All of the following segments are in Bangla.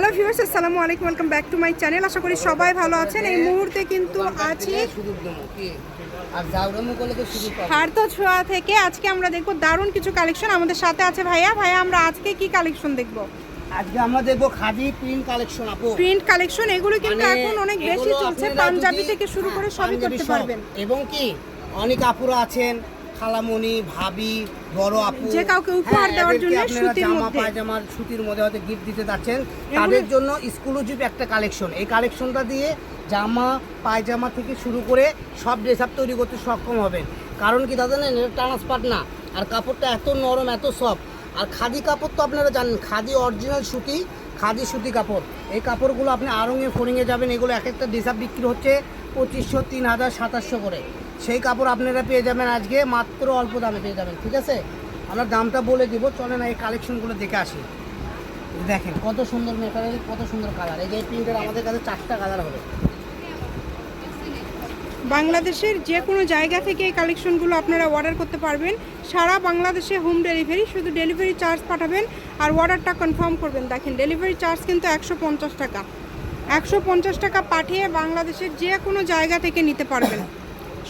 হ্যালো ভিউয়ার্স আসসালামু আলাইকুম welcome back to my channel. আশা করি সবাই ভালো আছেন। এই মুহূর্তে কিন্তু আছি সুযোগ আর জাউরামু করলে তো সুযোগ পাবো হারতো ছোঁয়া থেকে। আজকে আমরা দেখব দারুণ কিছু কালেকশন আমাদের সাথে আছে ভাইয়া। ভাইয়া আমরা আজকে কি কালেকশন দেখব? আজকে আমরা দেখব খাদি প্রিন্ট কালেকশন আপু। প্রিন্ট কালেকশন এগুলো কিন্তু মানে এখন অনেক বেশি চলছে। পাঞ্জাবি থেকে শুরু করে সবই করতে পারবেন। এবং কি? অনেক আপুরা আছেন। খালামণি ভাবি বড় আপু যে কাউকে উপহার হ্যাঁ, দেওয়ার জন্য সুতির জামা মধ্যে। পায়জামার সুতির মধ্যে হয়তো গিফট দিতে যাচ্ছেন। তাদের জন্য এক্সক্লুসিভ একটা কালেকশন এই কালেকশনটা দিয়ে জামা পায়জামা থেকে শুরু করে সব ড্রেস আপ তৈরি করতে সক্ষম হবেন। কারণ কি দাদা নেন এটা ট্রান্সপার্ট না। আর কাপড়টা এত নরম এত সফট আর খাদি কাপড় তো আপনারা জানেন খাদি অরিজিনাল সুতি খাদি সুতি কাপড়। এই কাপড়গুলো আপনি আরঙে ফরিংয়ে যাবেন। এগুলো এক একটা ড্রেস আপ বিক্রি হচ্ছে পঁচিশশো তিন হাজার সাতাশশো করে। সেই কাপড় আপনারা পেয়ে যাবেন আজকে, মাত্র অল্প দামে পেয়ে যাবেন, ঠিক আছে? আমরা দামটা বলে দিব চলে না এই কালেকশনগুলো দেখে আসি। দেখেন, কত সুন্দর মেটারিয়াল কত সুন্দর কালার এই যে প্রিন্টের আমাদের কাছে চারটা কালার হবে। বাংলাদেশের যে কোনো জায়গা থেকে এই কালেকশনগুলো আপনারা অর্ডার করতে পারবেন। সারা বাংলাদেশে হোম ডেলিভারি শুধু ডেলিভারি চার্জ পাঠাবেন আর অর্ডারটা কনফার্ম করবেন। দেখেন ডেলিভারি চার্জ কিন্তু একশো পঞ্চাশ টাকা। একশো পঞ্চাশ টাকা পাঠিয়ে বাংলাদেশের যে কোনো জায়গা থেকে নিতে পারবেন।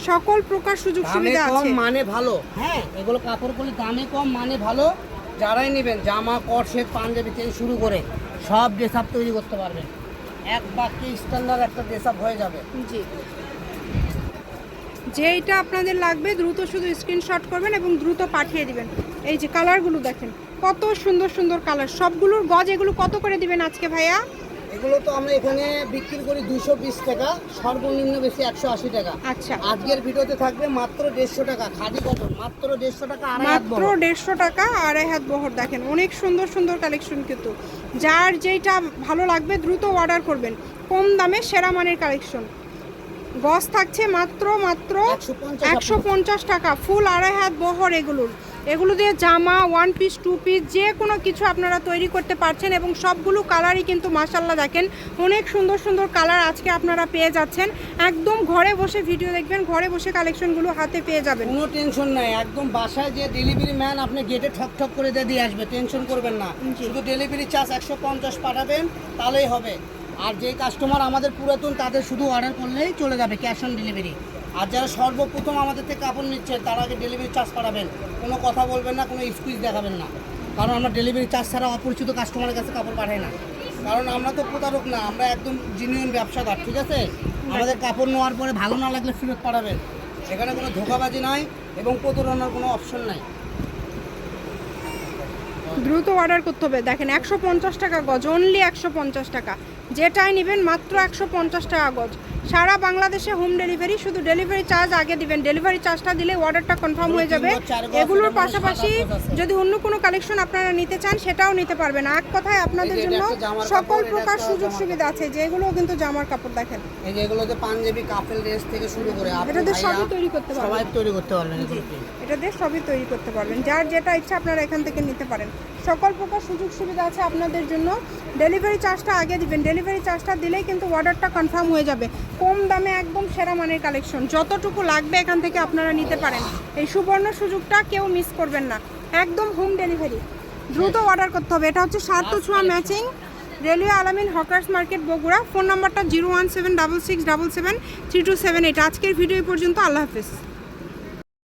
সকল প্রকার সুযোগ দামে সুবিধা কম আছে। মানে ভালো। হ্যাঁ এগুলো কাপড় কাপড়গুলো দামে কম মানে ভালো। যারাই নেবেন জামা সেট পাঞ্জাবি থেকে শুরু করে সব ড্রেস আপ তৈরি করতে পারবেন। এক বাক্যে স্ট্যান্ডার্ড একটা ড্রেস আপ হয়ে যাবে। জি। যেইটা আপনাদের লাগবে দ্রুত শুধু স্ক্রিনশট করবেন এবং দ্রুত পাঠিয়ে দিবেন। এই যে কালারগুলো দেখেন কত সুন্দর সুন্দর কালার সবগুলোর গজ এগুলো কত করে দিবেন আজকে ভাইয়া? এগুলো তো আমরা এখানে বিক্রি করি দুশো বিশ টাকা সর্বনিম্ন বেশি একশো আশি টাকা। আচ্ছা। আজকের ভিডিওতে থাকবে মাত্র দেড়শো টাকা খাদি কটন মাত্র দেড়শো টাকা মাত্র দেড়শো টাকা আড়াই হাত বহর দেখেন অনেক সুন্দর সুন্দর কালেকশন কিন্তু। যার যেইটা ভালো লাগবে দ্রুত অর্ডার করবেন। কম দামে সেরা মানের কালেকশন গজ থাকছে মাত্র মাত্র একশো পঞ্চাশ টাকা। ফুল আড়াই হাত বহর এগুলোর। এগুলো দিয়ে জামা ওয়ান পিস টু পিস যে কোনো কিছু আপনারা তৈরি করতে পারছেন এবং সবগুলো কালারই কিন্তু মাসাল্লাহ দেখেন। অনেক সুন্দর সুন্দর কালার আজকে আপনারা পেয়ে যাচ্ছেন। একদম ঘরে বসে ভিডিও দেখবেন ঘরে বসে কালেকশনগুলো হাতে পেয়ে যাবেন। কোনো টেনশন নাই একদম বাসায় যে ডেলিভারি ম্যান আপনি গেটে ঠক ঠক করে দিয়ে দিয়ে আসবে টেনশন করবেন না। শুধু ডেলিভারি চার্জ একশো পঞ্চাশ পাঠাবেন তাহলেই হবে। আর যেই কাস্টমার আমাদের পুরাতন তাদের শুধু অর্ডার করলেই চলে যাবে ক্যাশ অন ডেলিভারি আর যারা সর্বপ্রথম আমাদের থেকে কাপড় নিচ্ছে তারা আগে ডেলিভারি চার্জ পাঠাবেন কোনো কথা বলবেন না, কোনো স্কুইজ দেখাবেন না। কারণ আমরা ডেলিভারি চার্জ ছাড়া অপরিচিত কাস্টমারের কাছে কাপড় পাঠাই না। কারণ আমরা তো প্রতারক না, আমরা একদম জিনিয়ন ব্যবসাদার, ঠিক আছে? আমাদের কাপড় নেওয়ার পরে ভালো না লাগলে ফেরত পাঠাবেন। এখানে কোনো ধোকাবাজি নয় এবং প্রতারণার কোনো অপশন নাই। দ্রুত অর্ডার করতে হবে। দেখেন, একশো পঞ্চাশ টাকা গজ অনলি একশো পঞ্চাশ টাকা। যেটাই নেবেন মাত্র একশো পঞ্চাশ টাকা গজ। সারা বাংলাদেশে হোম ডেলিভারি শুধু ডেলিভারি চার্জ আগে দিবেন। ডেলিভারি চার্জটা দিলে অর্ডারটা কনফার্ম হয়ে যাবে। এগুলোর পাশাপাশি। যদি অন্য কোনো কালেকশন আপনারা নিতে চান সেটাও নিতে পারবেন। এক কথায় আপনাদের এটা জন্য সকল প্রকার সুযোগ সুবিধা আছে। যেগুলো কিন্তু জামার কাপড় দেখেন। এই যে পাঞ্জাবি ড্রেস থেকে শুরু করে এটাতে ভাইয়া, সবই তৈরি করতে পারবেন। সবাই তৈরি করতে পারবেন এটা দিয়ে সবই তৈরি করতে পারবেন। যার যেটা ইচ্ছা আপনারা এখান থেকে নিতে পারেন। সকল প্রকার সুযোগ সুবিধা আছে আপনাদের জন্য। ডেলিভারি চার্জটা আগে দিবেন। ডেলিভারি চার্জটা দিলেই কিন্তু অর্ডারটা কনফার্ম হয়ে যাবে। কম দামে একদম সেরা মানের কালেকশন যতটুকু লাগবে এখান থেকে আপনারা নিতে পারেন। এই সুবর্ণ সুযোগটা কেউ মিস করবেন না। একদম হোম ডেলিভারি দ্রুত অর্ডার করতে হবে। এটা হচ্ছে সাত ছোঁয়া matching railway Alamin hawkers market Bogura. Phone নাম্বারটা zero one seven double six double seven three two seven eight. আজকের ভিডিও পর্যন্ত। আল্লাহ হাফিজ।